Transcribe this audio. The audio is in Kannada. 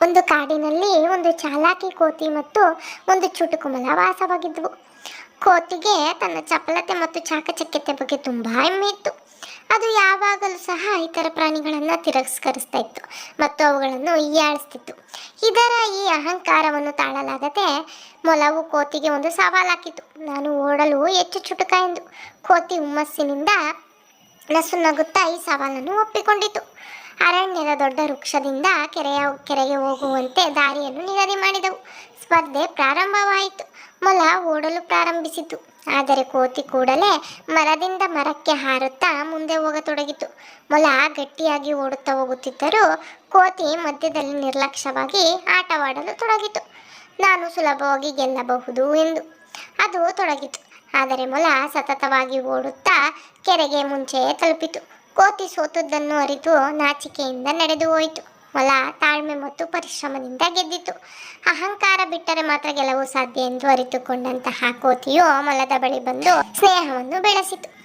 ಒಂದು ಕಾಡಿನಲ್ಲಿ ಒಂದು ಚಾಲಾಕಿ ಕೋತಿ ಮತ್ತು ಒಂದು ಚುಟುಕು ಮಲ ವಾಸವಾಗಿದ್ದವು ಕೋತಿಗೆ ತನ್ನ ಚಪಲತೆ ಮತ್ತು ಚಾಕಚಕ್ಯತೆ ಬಗ್ಗೆ ತುಂಬ ಹೆಮ್ಮೆ ಇತ್ತು. ಅದು ಯಾವಾಗಲೂ ಸಹ ಇತರ ಪ್ರಾಣಿಗಳನ್ನು ತಿರಸ್ಕರಿಸ್ತಾ ಇತ್ತು ಮತ್ತು ಅವುಗಳನ್ನು ಈಯಾಳಿಸ್ತಿತ್ತು ಇದರ ಈ ಅಹಂಕಾರವನ್ನು ತಾಳಲಾಗದೆ ಮೊಲವು ಕೋತಿಗೆ ಒಂದು ಸವಾಲು ಹಾಕಿತು ನಾನು ಓಡಲು ಹೆಚ್ಚು ಚುಟುಕ ಎಂದು ಕೋತಿ ಹುಮ್ಮಸ್ಸಿನಿಂದ ನಸು ನಗುತ್ತಾ ಈ ಸವಾಲನ್ನು ಒಪ್ಪಿಕೊಂಡಿತು. ಅರಣ್ಯದ ದೊಡ್ಡ ವೃಕ್ಷದಿಂದ ಕೆರೆಯ ಕೆರೆಗೆ ಹೋಗುವಂತೆ ದಾರಿಯನ್ನು ನಿಗದಿ ಮಾಡಿದವು. ಸ್ಪರ್ಧೆ ಪ್ರಾರಂಭವಾಯಿತು. ಮೊಲ ಓಡಲು ಪ್ರಾರಂಭಿಸಿತು. ಆದರೆ ಕೋತಿ ಕೂಡಲೇ ಮರದಿಂದ ಮರಕ್ಕೆ ಹಾರುತ್ತಾ ಮುಂದೆ ಹೋಗತೊಡಗಿತು. ಮೊಲ ಗಟ್ಟಿಯಾಗಿ ಓಡುತ್ತಾ ಹೋಗುತ್ತಿದ್ದರೂ ಕೋತಿ ಮಧ್ಯದಲ್ಲಿ ನಿರ್ಲಕ್ಷ್ಯವಾಗಿ ಆಟವಾಡಲು ತೊಡಗಿತು. ನಾನು ಸುಲಭವಾಗಿ ಗೆಲ್ಲಬಹುದು ಎಂದು ಅದು ತೊಡಗಿತು. ಆದರೆ ಮೊಲ ಸತತವಾಗಿ ಓಡುತ್ತಾ ಕೆರೆಗೆ ಮುಂಚೆಯೇ ತಲುಪಿತು. ಕೋತಿ ಸೋತದ್ದನ್ನು ಅರಿತು ನಾಚಿಕೆಯಿಂದ ನಡೆದು ಹೋಯಿತು. ಮೊಲ ತಾಳ್ಮೆ ಮತ್ತು ಪರಿಶ್ರಮದಿಂದ ಗೆದ್ದಿತು. ಅಹಂಕಾರ ಬಿಟ್ಟರೆ ಮಾತ್ರ ಗೆಲುವು ಸಾಧ್ಯ ಎಂದು ಅರಿತುಕೊಂಡಂತಹ ಕೋತಿಯು ಮೊಲದ ಬಳಿ ಬಂದು ಸ್ನೇಹವನ್ನು ಬೆಳೆಸಿತು.